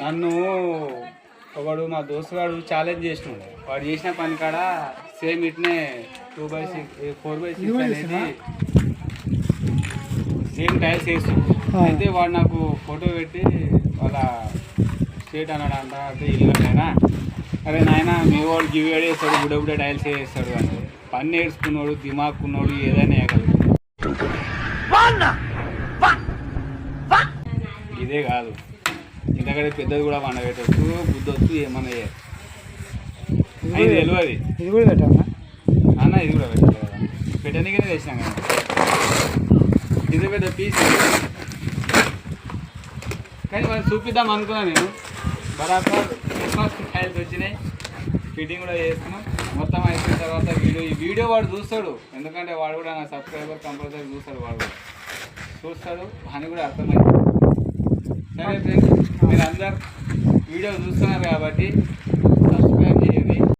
నన్ను ఒకడు మా దోస్తుగాడు ఛాలెంజ్ చేసినాడు వాడు చేసిన పని కాడ సేమ్ ఇట్నే two by six four by six అనేది సేమ్ టైల్స్ వేసి. అయితే వాడు నాకు ఫోటో పెట్టి వాళ్ళ స్టేట్ అన్నాడు అంట అంటే ఇల్లు అయినా అరే నాయన మీ వాడు గివ్ వేస్తాడు బుడ బుడ టైల్స్ వేస్తాడు అని. పని నేర్చుకున్నాడు దిమాక్కున్నాడు ఏదైనా వేయగలడు ఇదే కాదు. ఇంతకంటే పెద్దది కూడా పండబెట్టచ్చు బుద్ధొచ్చు ఏమన్నా తెలియదు ఇది కూడా పెట్టామా అన్న ఇది కూడా పెట్టలేదు పెట్టడానికనే తెచ్చినాం కదా. ఇది పెద్ద పీస్ కానీ మనం చూపిద్దాం అనుకున్నా నేను. బరాబర్ క్రిస్మస్ టైల్స్ వచ్చినాయి. ఫిట్టింగ్ కూడా చేస్తున్నాం. మొత్తం అయిపోయిన తర్వాత వీడియో ఈ వీడియో వాడు చూస్తాడు. ఎందుకంటే వాడు కూడా నా సబ్స్క్రైబర్ కంపల్సరీ చూస్తాడు వాడు కూడా. చూస్తాడు అని కూడా అర్థమైంది. సరే ఫ్రెండ్స్ మీరు అందరు వీడియో చూస్తున్నారు కాబట్టి